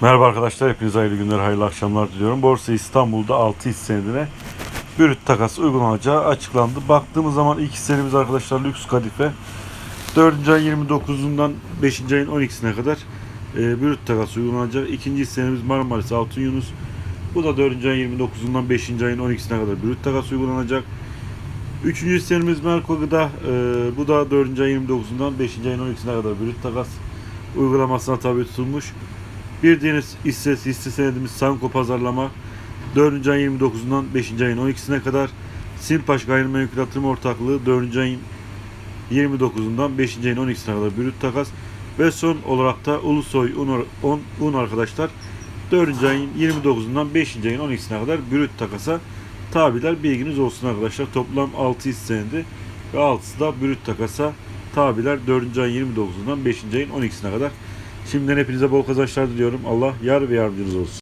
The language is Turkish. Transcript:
Merhaba arkadaşlar, hepinize hayırlı günler, hayırlı akşamlar diliyorum. Borsa İstanbul'da 6 hisse senedine bürüt takas uygulanacağı açıklandı. Baktığımız zaman ilk hisselerimiz arkadaşlar lüks kadife. 4. ayın 29'undan 5. ayın 12'sine kadar e, bürüt takas uygulanacak. İkinci hisselerimiz Marmaris Altın Yunus. Bu da 4. ayın 29'undan 5. ayın 12'sine kadar bürüt takas uygulanacak. Üçüncü hisselerimiz Merko Gıda. E, bu da 4. ayın 29'undan 5. ayın 12'sine kadar bürüt takas uygulamasına tabi tutulmuş. Bir diğer hisse, hisse senedimiz Sanko Pazarlama 4. ayın 29'undan 5. ayın 12'sine kadar Silpaş Gayrimenkul Yatırım Ortaklığı 4. ayın 29'undan 5. ayın 12'sine kadar bürüt takas ve son olarak da Ulusoy Un, un, un arkadaşlar 4. ayın 29'undan 5. ayın 12'sine kadar bürüt takasa tabiler bilginiz olsun arkadaşlar. Toplam 6 hisse senedi ve 6'sı da bürüt takasa tabiler 4. ayın 29'undan 5. ayın 12'sine kadar. Şimdiden hepinize bol kazançlar diliyorum. Allah yar ve yardımcınız olsun.